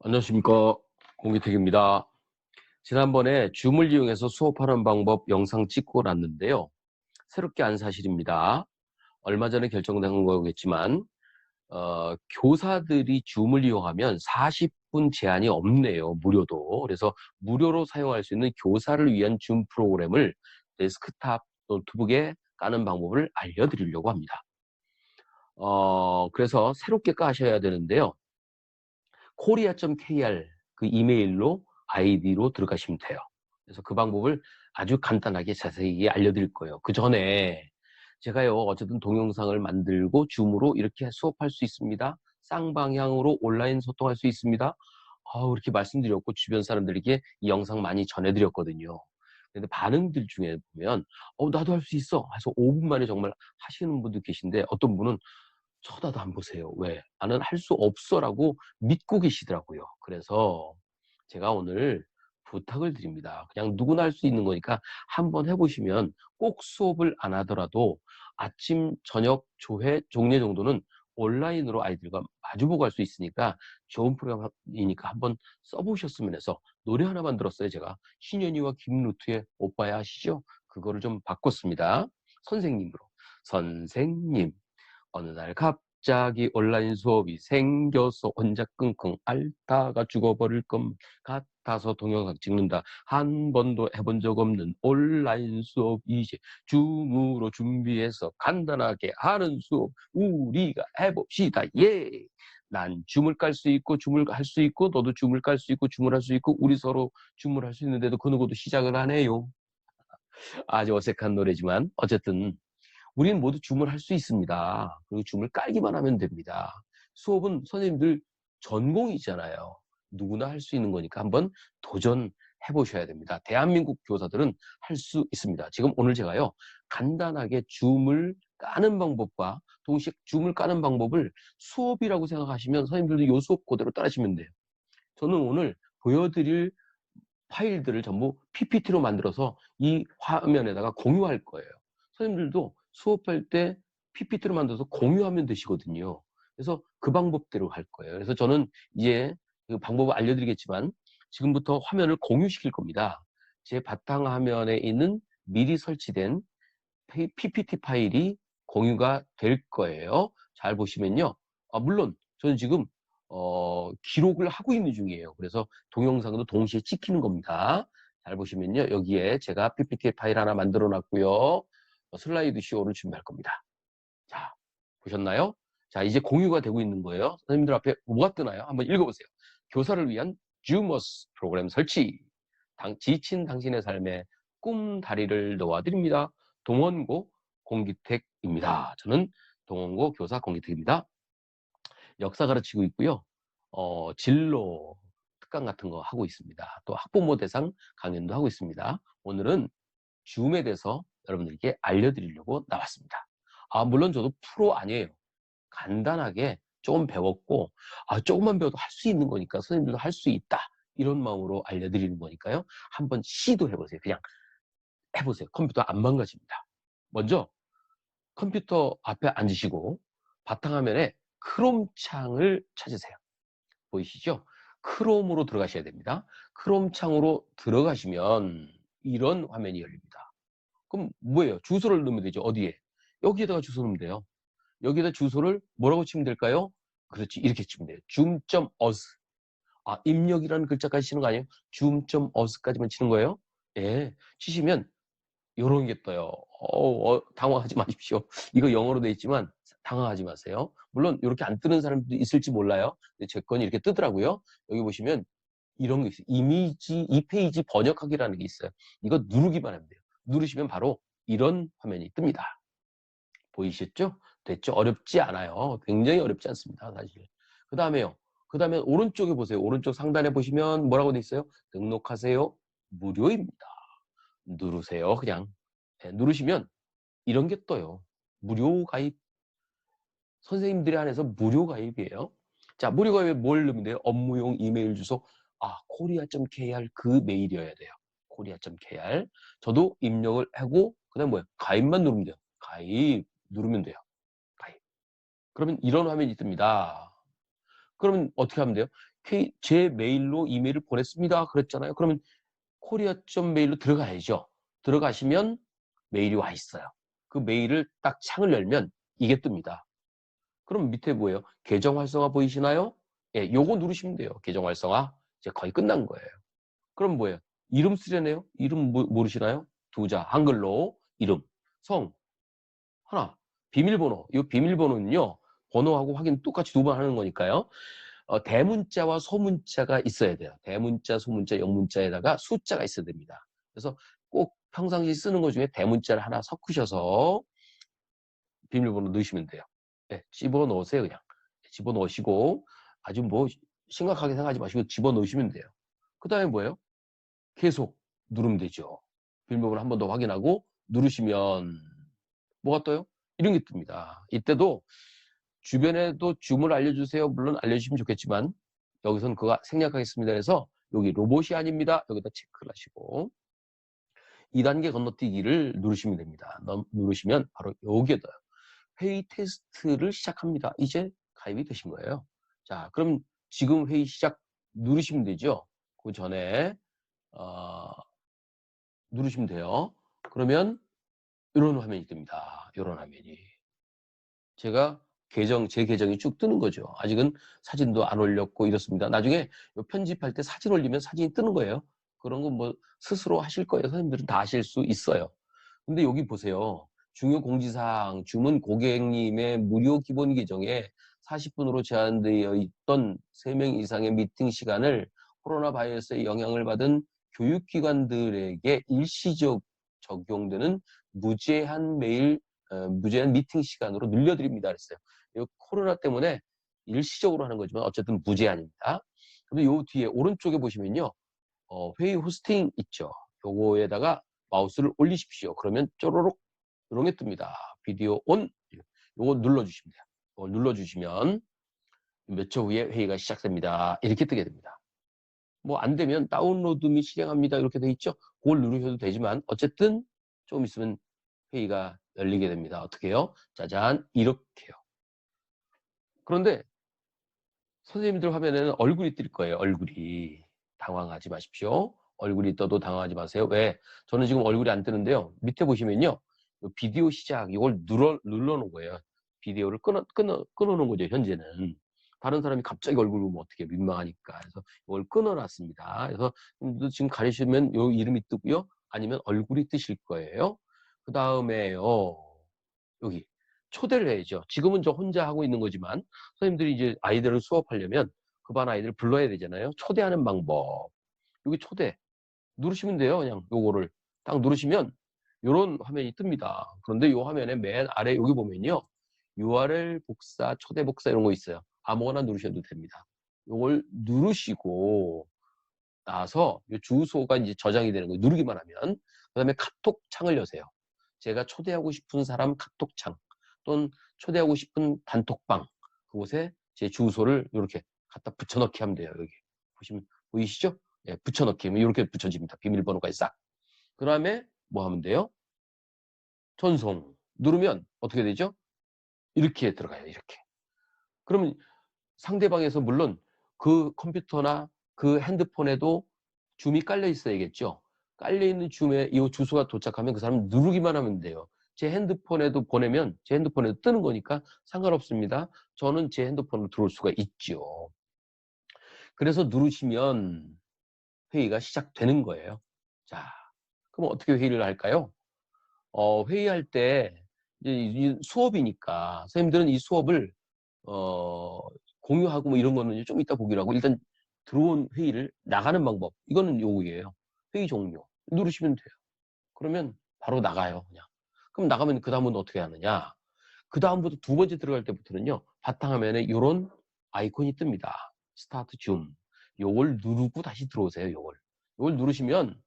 안녕하십니까 공기택입니다. 지난번에 줌을 이용해서 수업하는 방법 영상 찍고 놨는데요. 새롭게 안 사실입니다. 얼마 전에 결정된 거겠지만 어, 교사들이 줌을 이용하면 40분 제한이 없네요. 무료도. 그래서 무료로 사용할 수 있는 교사를 위한 줌 프로그램을 데스크탑 노트북에 까는 방법을 알려드리려고 합니다. 어, 그래서 새롭게 까셔야 되는데요. korea.kr 그 이메일로 아이디로 들어가시면 돼요. 그래서 그 방법을 아주 간단하게 자세히 알려드릴 거예요. 그 전에 제가요 어쨌든 동영상을 만들고 줌으로 이렇게 수업할 수 있습니다. 쌍방향으로 온라인 소통할 수 있습니다. 아, 이렇게 말씀드렸고 주변 사람들에게 이 영상 많이 전해드렸거든요. 근데 반응들 중에 보면 어 나도 할 수 있어. 해서 5분 만에 정말 하시는 분도 계신데 어떤 분은 쳐다도 안 보세요. 왜? 나는 할 수 없어라고 믿고 계시더라고요. 그래서 제가 오늘 부탁을 드립니다. 그냥 누구나 할 수 있는 거니까 한번 해보시면 꼭 수업을 안 하더라도 아침, 저녁, 조회, 종례 정도는 온라인으로 아이들과 마주보고 할 수 있으니까 좋은 프로그램이니까 한번 써보셨으면 해서 노래 하나 만들었어요. 제가 신현이와 김루트의 오빠야 아시죠? 그거를 좀 바꿨습니다. 선생님으로. 선생님, 어느 날 갑자기 온라인 수업이 생겨서 혼자 끙끙 앓다가 죽어버릴 것 같아서 동영상 찍는다. 한 번도 해본 적 없는 온라인 수업 이제 줌으로 준비해서 간단하게 하는 수업 우리가 해봅시다. 예! 난 줌을 깔 수 있고 줌을 할 수 있고 너도 줌을 깔 수 있고 줌을 할 수 있고 우리 서로 줌을 할 수 있는데도 그 누구도 시작을 안 해요. 아주 어색한 노래지만 어쨌든 우리는 모두 줌을 할 수 있습니다. 그리고 줌을 깔기만 하면 됩니다. 수업은 선생님들 전공이잖아요. 누구나 할 수 있는 거니까 한번 도전해 보셔야 됩니다. 대한민국 교사들은 할 수 있습니다. 지금 오늘 제가요, 간단하게 줌을 까는 방법과 동시에 줌을 까는 방법을 수업이라고 생각하시면 선생님들도 요 수업 그대로 따라하시면 돼요. 저는 오늘 보여드릴 파일들을 전부 PPT로 만들어서 이 화면에다가 공유할 거예요. 선생님들도 수업할 때 PPT로 만들어서 공유하면 되시거든요. 그래서 그 방법대로 할 거예요. 그래서 저는 이제 그 방법을 알려드리겠지만 지금부터 화면을 공유시킬 겁니다. 제 바탕 화면에 있는 미리 설치된 PPT 파일이 공유가 될 거예요. 잘 보시면요. 아, 물론 저는 지금 어, 기록을 하고 있는 중이에요. 그래서 동영상도 동시에 찍히는 겁니다. 잘 보시면요. 여기에 제가 PPT 파일 하나 만들어 놨고요. 슬라이드 쇼를 준비할 겁니다. 자, 보셨나요? 자, 이제 공유가 되고 있는 거예요. 선생님들 앞에 뭐가 뜨나요? 한번 읽어보세요. 교사를 위한 주머스 프로그램 설치. 당, 지친 당신의 삶에 꿈 다리를 놓아드립니다. 동원고 공기택입니다. 저는 동원고 교사 공기택입니다. 역사 가르치고 있고요. 어, 진로 특강 같은 거 하고 있습니다. 또 학부모 대상 강연도 하고 있습니다. 오늘은 줌에 대해서 여러분들께 알려드리려고 나왔습니다. 아, 물론 저도 프로 아니에요. 간단하게 조금 배웠고, 아, 조금만 배워도 할 수 있는 거니까 선생님들도 할 수 있다. 이런 마음으로 알려드리는 거니까요. 한번 시도해보세요. 그냥 해보세요. 컴퓨터 안 망가집니다. 먼저 컴퓨터 앞에 앉으시고 바탕화면에 크롬 창을 찾으세요. 보이시죠? 크롬으로 들어가셔야 됩니다. 크롬 창으로 들어가시면 이런 화면이 열립니다. 그럼 뭐예요? 주소를 넣으면 되죠. 어디에? 여기에다가 주소 넣으면 돼요. 여기에다 주소를 뭐라고 치면 될까요? 그렇지. 이렇게 치면 돼요. 줌.us. 아, 입력이라는 글자까지 치는 거 아니에요? 줌.us까지만 치는 거예요? 예. 치시면 요런 게 떠요. 어, 어, 당황하지 마십시오. 이거 영어로 돼 있지만 당황하지 마세요. 물론 이렇게 안 뜨는 사람도 있을지 몰라요. 근데 제 건이 이렇게 뜨더라고요. 여기 보시면 이런 게 있어요. 이미지, 이 페이지 번역하기라는 게 있어요. 이거 누르기만 하면 돼요. 누르시면 바로 이런 화면이 뜹니다. 보이셨죠? 됐죠? 어렵지 않아요. 굉장히 어렵지 않습니다. 사실. 그 다음에요. 그 다음에 오른쪽에 보세요. 오른쪽 상단에 보시면 뭐라고 돼 있어요? 등록하세요. 무료입니다. 누르세요. 그냥. 네, 누르시면 이런 게 떠요. 무료 가입. 선생님들이 안에서 무료 가입이에요. 자, 무료 가입에 뭘 넣으면 돼요? 업무용 이메일 주소. 아, 코리아.kr 그 메일이어야 돼요. 코리아.kr 저도 입력을 하고 그 다음 뭐야 가입만 누르면 돼요. 가입 누르면 돼요. 가입. 그러면 이런 화면이 뜹니다. 그러면 어떻게 하면 돼요? K, 제 메일로 이메일을 보냈습니다. 그랬잖아요. 그러면 코리아.점 메일로 들어가야죠. 들어가시면 메일이 와 있어요. 그 메일을 딱 창을 열면 이게 뜹니다. 그럼 밑에 뭐예요? 계정 활성화 보이시나요? 예, 요거 누르시면 돼요. 계정 활성화. 이제 거의 끝난 거예요. 그럼 뭐예요? 이름 쓰려네요? 이름 모, 모르시나요? 두 자, 한글로 이름, 성, 하나, 비밀번호. 이 비밀번호는요, 번호하고 확인 똑같이 두 번 하는 거니까요. 어, 대문자와 소문자가 있어야 돼요. 대문자, 소문자, 영문자에다가 숫자가 있어야 됩니다. 그래서 꼭 평상시 쓰는 것 중에 대문자를 하나 섞으셔서 비밀번호 넣으시면 돼요. 네, 집어넣으세요, 그냥. 집어넣으시고 아주 뭐 심각하게 생각하지 마시고 집어넣으시면 돼요. 그 다음에 뭐예요? 계속 누르면 되죠. 비밀번호 한번 더 확인하고 누르시면 뭐가 떠요? 이런 게 뜹니다. 이때도 주변에도 줌을 알려주세요. 물론 알려주시면 좋겠지만 여기서는 그거 생략하겠습니다. 그래서 여기 로봇이 아닙니다. 여기다 체크를 하시고 2단계 건너뛰기를 누르시면 됩니다. 누르시면 바로 여기에 떠요. 회의 테스트를 시작합니다. 이제 가입이 되신 거예요. 자, 그럼 지금 회의 시작 누르시면 되죠. 그 전에 어, 누르시면 돼요. 그러면 이런 화면이 뜹니다. 이런 화면이. 제가 계정, 제 계정이 쭉 뜨는 거죠. 아직은 사진도 안 올렸고 이렇습니다. 나중에 편집할 때 사진 올리면 사진이 뜨는 거예요. 그런 건 뭐 스스로 하실 거예요. 선생님들은 다 하실 수 있어요. 근데 여기 보세요. 중요 공지사항, 주문 고객님의 무료 기본 계정에 40분으로 제한되어 있던 3명 이상의 미팅 시간을 코로나 바이러스의 영향을 받은 교육기관들에게 일시적 적용되는 무제한 메일, 어, 무제한 미팅 시간으로 늘려드립니다. 그랬어요. 이 코로나 때문에 일시적으로 하는 거지만 어쨌든 무제한입니다. 근데 요 뒤에 오른쪽에 보시면요. 어, 회의 호스팅 있죠. 요거에다가 마우스를 올리십시오. 그러면 쪼로록 이런 게 뜹니다. 비디오 온 요거 눌러주시면 돼요. 눌러주시면 몇 초 후에 회의가 시작됩니다. 이렇게 뜨게 됩니다. 뭐 안 되면 다운로드 및 실행합니다. 이렇게 돼 있죠. 그걸 누르셔도 되지만 어쨌든 좀 있으면 회의가 열리게 됩니다. 어떻게 해요? 짜잔 이렇게요. 그런데 선생님들 화면에는 얼굴이 뜰 거예요. 얼굴이. 당황하지 마십시오. 얼굴이 떠도 당황하지 마세요. 왜? 저는 지금 얼굴이 안 뜨는데요. 밑에 보시면요. 비디오 시작 이걸 눌러, 눌러놓은 거예요. 비디오를 끊어, 끊어, 끊어놓은 거죠. 현재는. 다른 사람이 갑자기 얼굴 보면 어떻게 민망하니까. 그래서 이걸 끊어놨습니다. 그래서 지금 가리시면 요 이름이 뜨고요. 아니면 얼굴이 뜨실 거예요. 그 다음에요. 여기 초대를 해야죠. 지금은 저 혼자 하고 있는 거지만 선생님들이 이제 아이들을 수업하려면 그 반 아이들을 불러야 되잖아요. 초대하는 방법. 여기 초대 누르시면 돼요. 그냥 요거를 딱 누르시면 이런 화면이 뜹니다. 그런데 이 화면에 맨 아래 여기 보면요. URL 복사, 초대 복사 이런 거 있어요. 아무거나 누르셔도 됩니다. 요걸 누르시고 나서 이 주소가 이제 저장이 되는 거예요. 누르기만 하면. 그 다음에 카톡 창을 여세요. 제가 초대하고 싶은 사람 카톡 창 또는 초대하고 싶은 단톡방 그곳에 제 주소를 이렇게 갖다 붙여넣기 하면 돼요. 여기 보시면 보이시죠? 예, 붙여넣기 하면 이렇게 붙여집니다. 비밀번호까지 싹. 그 다음에 뭐 하면 돼요? 전송 누르면 어떻게 되죠? 이렇게 들어가요. 이렇게. 그러면 상대방에서 물론 그 컴퓨터나 그 핸드폰에도 줌이 깔려 있어야겠죠. 깔려 있는 줌에 이 주소가 도착하면 그 사람 누르기만 하면 돼요. 제 핸드폰에도 보내면 제 핸드폰에도 뜨는 거니까 상관없습니다. 저는 제 핸드폰으로 들어올 수가 있죠. 그래서 누르시면 회의가 시작되는 거예요. 자, 그럼 어떻게 회의를 할까요? 어, 회의할 때 수업이니까 선생님들은 이 수업을 어, 공유하고 뭐 이런 거는 좀 이따 보기로 하고 일단 들어온 회의를 나가는 방법 이거는 요거예요. 회의 종료 누르시면 돼요. 그러면 바로 나가요. 그냥. 그럼 나가면 그 다음은 어떻게 하느냐? 그 다음부터 두 번째 들어갈 때부터는요. 바탕화면에 이런 아이콘이 뜹니다. 스타트 줌. 요걸 누르고 다시 들어오세요. 요걸. 요걸 누르시면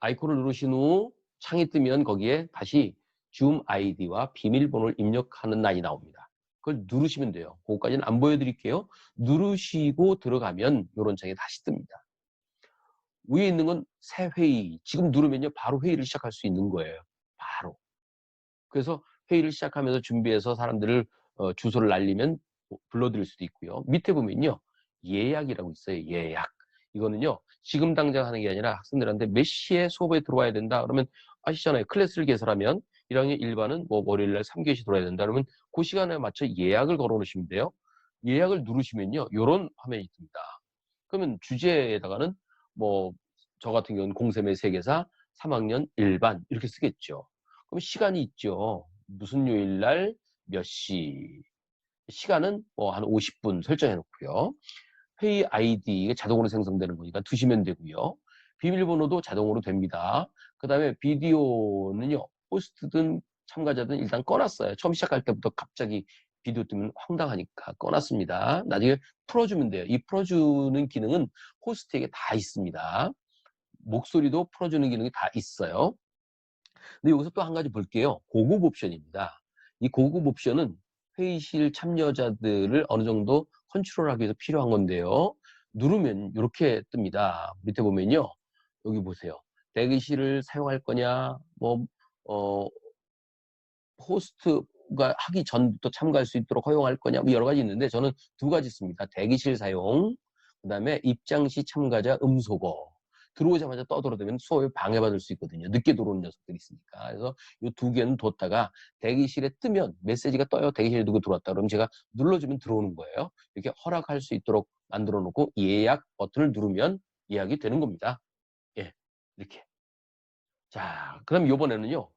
아이콘을 누르신 후 창이 뜨면 거기에 다시 줌 아이디와 비밀번호를 입력하는 란이 나옵니다. 그걸 누르시면 돼요. 그거까지는 안 보여드릴게요. 누르시고 들어가면 이런 창이 다시 뜹니다. 위에 있는 건 새 회의. 지금 누르면요. 바로 회의를 시작할 수 있는 거예요. 바로. 그래서 회의를 시작하면서 준비해서 사람들을 어, 주소를 날리면 불러드릴 수도 있고요. 밑에 보면요. 예약이라고 있어요. 예약. 이거는요. 지금 당장 하는 게 아니라 학생들한테 몇 시에 수업에 들어와야 된다. 그러면 아시잖아요. 클래스를 개설하면 1학년 1반은 뭐 월요일 날 3교시 들어야 된다. 그러면 그 시간에 맞춰 예약을 걸어 놓으시면 돼요. 예약을 누르시면요. 요런 화면이 뜹니다. 그러면 주제에다가는 뭐 저 같은 경우는 공세의 세계사 3학년 1반 이렇게 쓰겠죠. 그럼 시간이 있죠. 무슨 요일 날 몇 시. 시간은 뭐 한 50분 설정해 놓고요. 회의 아이디 자동으로 생성되는 거니까 두시면 되고요. 비밀번호도 자동으로 됩니다. 그 다음에 비디오는요. 호스트든 참가자든 일단 꺼놨어요. 처음 시작할 때부터 갑자기 비디오 뜨면 황당하니까 꺼놨습니다. 나중에 풀어주면 돼요. 이 풀어주는 기능은 호스트에게 다 있습니다. 목소리도 풀어주는 기능이 다 있어요. 근데 여기서 또 한 가지 볼게요. 고급 옵션입니다. 이 고급 옵션은 회의실 참여자들을 어느 정도 컨트롤하기 위해서 필요한 건데요. 누르면 이렇게 뜹니다. 밑에 보면요. 여기 보세요. 대기실을 사용할 거냐, 뭐, 어, 호스트가 하기 전부터 참가할 수 있도록 허용할 거냐, 뭐 여러 가지 있는데 저는 두 가지 씁니다. 대기실 사용, 그 다음에 입장 시 참가자 음소거. 들어오자마자 떠들어대면 수업에 방해받을 수 있거든요. 늦게 들어오는 녀석들이 있으니까. 그래서 이 두 개는 뒀다가 대기실에 뜨면 메시지가 떠요. 대기실에 누구 들어왔다. 그럼 제가 눌러주면 들어오는 거예요. 이렇게 허락할 수 있도록 만들어 놓고 예약 버튼을 누르면 예약이 되는 겁니다. 예, 이렇게. 자, 그럼 이번에는요.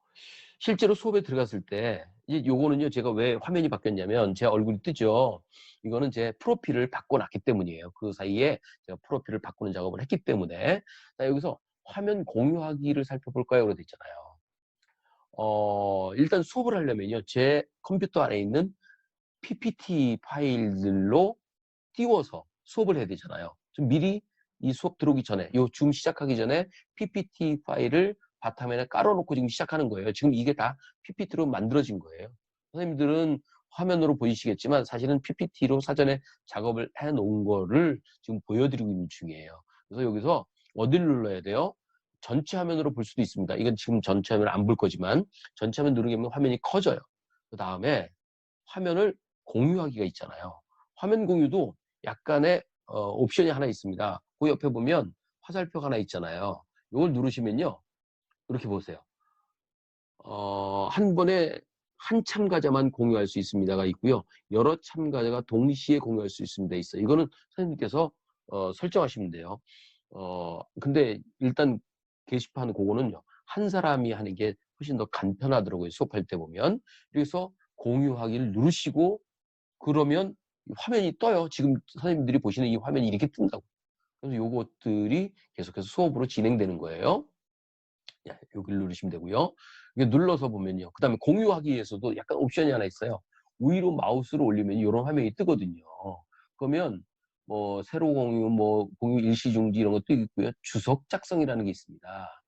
실제로 수업에 들어갔을 때, 이제 요거는요, 제가 왜 화면이 바뀌었냐면, 제 얼굴이 뜨죠. 이거는 제 프로필을 바꿔놨기 때문이에요. 그 사이에 제가 프로필을 바꾸는 작업을 했기 때문에. 자, 여기서 화면 공유하기를 살펴볼까요? 그러돼 있잖아요. 어, 일단 수업을 하려면요, 제 컴퓨터 안에 있는 PPT 파일들로 띄워서 수업을 해야 되잖아요. 좀 미리 이 수업 들어오기 전에, 요 줌 시작하기 전에 PPT 파일을 바탕에 깔아놓고 지금 시작하는 거예요. 지금 이게 다 PPT로 만들어진 거예요. 선생님들은 화면으로 보이시겠지만 사실은 PPT로 사전에 작업을 해 놓은 거를 지금 보여드리고 있는 중이에요. 그래서 여기서 어디를 눌러야 돼요? 전체 화면으로 볼 수도 있습니다. 이건 지금 전체 화면 안볼 거지만 전체 화면 누르면 화면이 커져요. 그 다음에 화면을 공유하기가 있잖아요. 화면 공유도 약간의 어, 옵션이 하나 있습니다. 그 옆에 보면 화살표가 하나 있잖아요. 이걸 누르시면요. 이렇게 보세요. 어, 한 번에 한 참가자만 공유할 수 있습니다가 있고요. 여러 참가자가 동시에 공유할 수 있습니다. 있어요. 이거는 선생님께서 어, 설정하시면 돼요. 어, 근데 일단 게시판 그거는요. 한 사람이 하는 게 훨씬 더 간편하더라고요. 수업할 때 보면. 그래서 공유하기를 누르시고 그러면 화면이 떠요. 지금 선생님들이 보시는 이 화면이 이렇게 뜬다고. 그래서 요것들이 계속해서 수업으로 진행되는 거예요. 여기를 누르시면 되고요. 이게 눌러서 보면요. 그 다음에 공유하기 위해서도 약간 옵션이 하나 있어요. 위로 마우스를 올리면 이런 화면이 뜨거든요. 그러면 뭐 세로 공유, 뭐 공유 일시 중지 이런 것도 있고요. 주석 작성이라는 게 있습니다.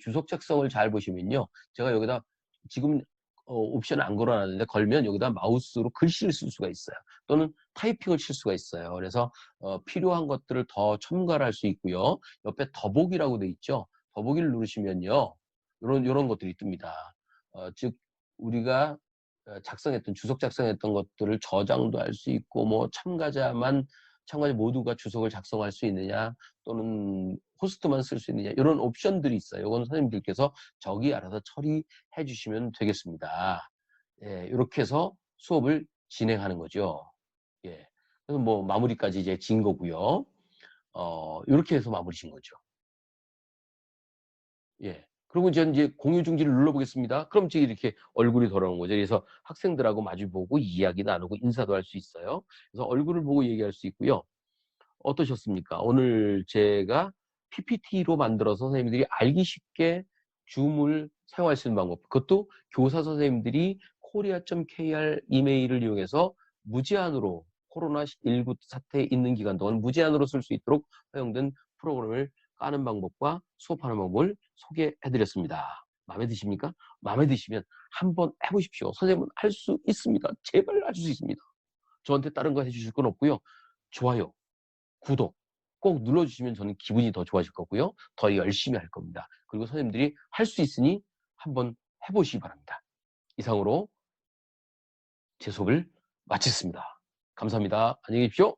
주석 작성을 잘 보시면요. 제가 여기다 지금 어, 옵션을 안 걸어놨는데 걸면 여기다 마우스로 글씨를 쓸 수가 있어요. 또는 타이핑을 칠 수가 있어요. 그래서 어, 필요한 것들을 더 첨가를 할 수 있고요. 옆에 더보기라고 돼 있죠. 더보기를 누르시면요. 이런 이런 것들이 뜹니다. 어, 즉 우리가 어, 작성했던 주석 작성했던 것들을 저장도 할 수 있고 뭐 참가자만 참가자 모두가 주석을 작성할 수 있느냐 또는 호스트만 쓸 수 있느냐 이런 옵션들이 있어요. 이건 선생님들께서 저기 알아서 처리해 주시면 되겠습니다. 예, 이렇게 해서 수업을 진행하는 거죠. 예. 그래서 뭐 마무리까지 이제 진 거고요. 어, 이렇게 해서 마무리 진 거죠. 예. 그리고 이제, 이제 공유 중지를 눌러보겠습니다. 그럼 이제 이렇게 얼굴이 돌아오는 거죠. 그래서 학생들하고 마주보고 이야기 나누고 인사도 할 수 있어요. 그래서 얼굴을 보고 얘기할 수 있고요. 어떠셨습니까? 오늘 제가 PPT로 만들어서 선생님들이 알기 쉽게 줌을 사용할 수 있는 방법. 그것도 교사 선생님들이 코리아.kr 이메일을 이용해서 무제한으로 코로나19 사태에 있는 기간 동안 무제한으로 쓸 수 있도록 허용된 프로그램을 까는 방법과 수업하는 방법을 소개해드렸습니다. 마음에 드십니까? 마음에 드시면 한번 해보십시오. 선생님은 할 수 있습니다. 제발 할 수 있습니다. 저한테 다른 거 해주실 건 없고요. 좋아요, 구독 꼭 눌러주시면 저는 기분이 더 좋아질 거고요. 더 열심히 할 겁니다. 그리고 선생님들이 할 수 있으니 한번 해보시기 바랍니다. 이상으로 제 수업을 마쳤습니다. 감사합니다. 안녕히 계십시오.